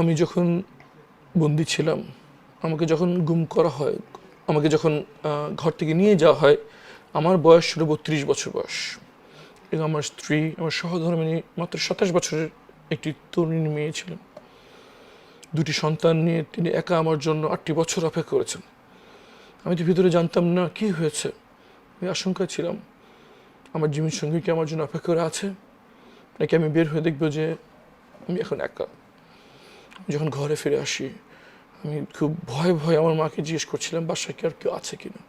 আমি যখন বন্দি ছিলাম, আমাকে যখন গুম করা হয়, আমাকে যখন ঘর থেকে নিয়ে যাওয়া হয়, আমার বয়স ছিল বত্রিশ বছর বয়স। এবং আমার স্ত্রী, আমার সহধর্মিনী মাত্র সাতাশ বছরের একটি তরুণী মেয়ে ছিলেন দুটি সন্তান নিয়ে তিনি একা আমার জন্য আটটি বছর অপেক্ষা করেছেন। আমি তো ভিতরে জানতাম না কি হয়েছে। আমি আশঙ্কায় ছিলাম, আমার জীবন সঙ্গী কি আমার জন্য অপেক্ষা করে আছে? নাকি আমি বের হয়ে দেখব যে আমি এখন একা? যখন ঘরে ফিরে আসি, আমি খুব ভয়ে ভয়ে আমার মাকে জিজ্ঞেস করছিলাম, বাসায় কি আর কেউ আছে কিনা?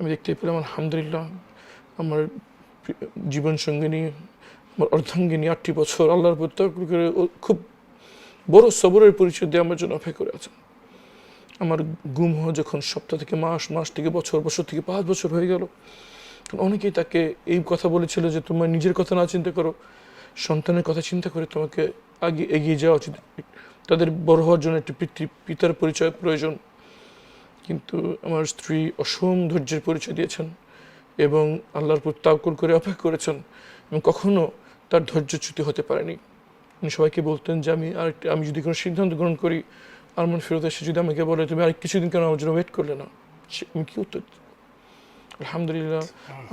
আমি দেখতে পেলাম, আলহামদুলিল্লাহ, আমার প্রি- জীবন সঙ্গিনী, আমার অর্ধাঙ্গিনী আটটি বছর আল্লাহর করে খুব বড় সবরের পরিচয় দিয়ে আমার জন্য অপেক্ষা করে আছেন। আমার গুম যখন সপ্তাহ থেকে মাস মাস থেকে বছর বছর থেকে পাঁচ বছর হয়ে গেল অনেকেই তাকে এই কথা বলেছিল যে তোমার নিজের কথা না চিন্তা করো, সন্তানের কথা চিন্তা করে তোমাকে এগিয়ে যাওয়া উচিত। তাদের বড় হওয়ার জন্য একটি পিতৃ পিতার পরিচয় প্রয়োজন। কিন্তু আমার স্ত্রী অসম ধৈর্যের পরিচয় দিয়েছেন এবং আল্লাহর উপর তাওকুল করে অপেক্ষা করেছেন এবং কখনো তার ধৈর্যচ্যুতি হতে পারেনি। উনি সবাইকে বলতেন যে, আমি আর আমি যদি কোনো সিদ্ধান্ত গ্রহণ করি, আর মন ফেরত এসে যদি আমাকে বলে, তুমি আর কিছুদিন কেন আমার জন্য ওয়েট করলে না? সে- আমি কি উত্তর? আলহামদুলিল্লাহ,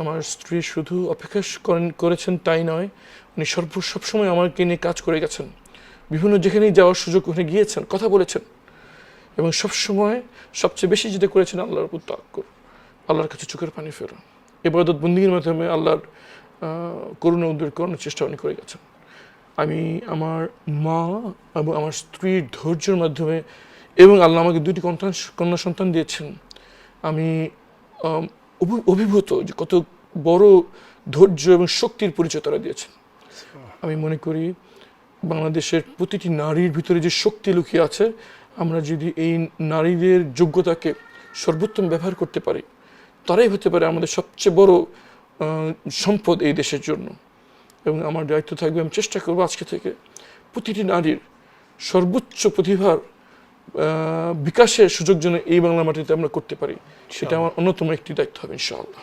আমার স্ত্রী শুধু অপেক্ষা করেন, করেছেন তাই নয়, উনি সর্ব, সবসময় আমাকে নিয়ে কাজ করে গেছেন। বিভিন্ন যেখানেই যাওয়ার সুযোগ উনি গিয়েছেন, কথা বলেছেন। এবং সবসময় সবচেয়ে বেশি যেটা করেছেন, আল্লাহর উপর তাক্কর আল্লাহর কাছে চোখের পানি ফেরা এবাদত বন্দির মাধ্যমে আল্লাহর করুণা উদ্ধার করানোর চেষ্টা উনি করে গেছেন। আমি আমার মা এবং আমার স্ত্রীর ধৈর্যের মাধ্যমে এবং আল্লাহ আমাকে দুটি কন্যা কন্যা সন্তান দিয়েছেন। আমি অভিভূত যে কত বড় ধৈর্য এবং শক্তির পরিচয় তারা দিয়েছেন আমি মনে করি বাংলাদেশের প্রতিটি নারীর ভিতরে যে শক্তি লুকিয়ে আছে, আমরা যদি এই নারীদের যোগ্যতাকে সর্বোত্তম ব্যবহার করতে পারি, তারাই হতে পারে আমাদের সবচেয়ে বড় সম্পদ এই দেশের জন্য। এবং আমার দায়িত্ব থাকবে, আমি চেষ্টা করব আজকে থেকে প্রতিটি নারীর সর্বোচ্চ প্রতিভার বিকাশের সুযোগ জন্য এই বাংলা মাটিতে আমরা করতে পারি সেটা আমার অন্যতম একটি দায়িত্ব হবে ইনশাআল্লাহ